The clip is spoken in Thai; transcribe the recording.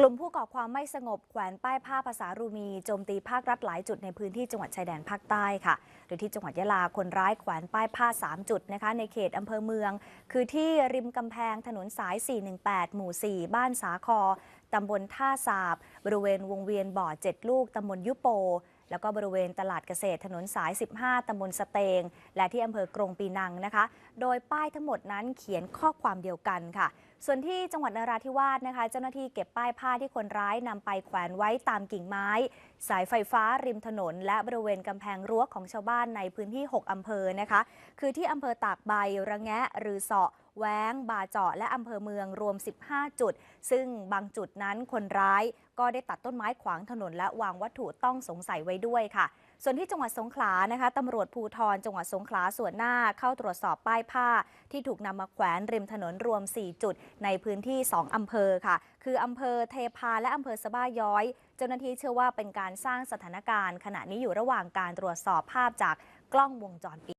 กลุ่มผู้ก่อความไม่สงบแขวนป้ายผ้าภาษารูมีโจมตีภาครัฐหลายจุดในพื้นที่จังหวัดชายแดนภาคใต้ค่ะ โดยที่จังหวัดยะลาคนร้ายแขวนป้ายผ้า 3 จุดนะคะในเขตอำเภอเมือง คือที่ริมกำแพงถนนสาย 418 หมู่ 4 บ้านสาคอตำบลท่าสาบบริเวณวงเวียนบ่อ7ลูกตำบลยุโป แล้วก็บริเวณตลาดเกษตรถนนสาย 15ตำบลสเตง และที่อำเภอกรงปีนังนะคะ โดยป้ายทั้งหมดนั้นเขียนข้อความเดียวกันค่ะ ส่วนที่จังหวัดนราธิวาสนะคะ เจ้าหน้าที่เก็บป้ายผ้าที่คนร้ายนำไปแขวนไว้ตามกิ่งไม้ สายไฟฟ้าริมถนน และบริเวณกำแพงรั้วของชาวบ้านในพื้นที่ 6อำเภอนะคะ คือที่อำเภอตากใบระแงะรือเสาะ แว้ง บาเจาะ และอำเภอเมืองรวม 15 จุด ซึ่งบางจุดนั้นคนร้ายก็ได้ตัดต้นไม้ขวางถนนและวางวัตถุต้องสงสัยไว้ด้วยค่ะ ส่วนที่จังหวัดสงขลานะคะตำรวจภูทรจังหวัดสงขลาส่วนหน้าเข้าตรวจสอบป้ายผ้า ที่ถูกนำมาแขวนริมถนนรวม 4 จุด ในพื้นที่ 2 อำเภอค่ะ คืออำเภอเทพาและอำเภอสะบ้าย้อย เจ้าหน้าที่เชื่อว่าเป็นการสร้างสถานการณ์ ขณะนี้อยู่ระหว่างการตรวจสอบภาพจากกล้องวงจรปิด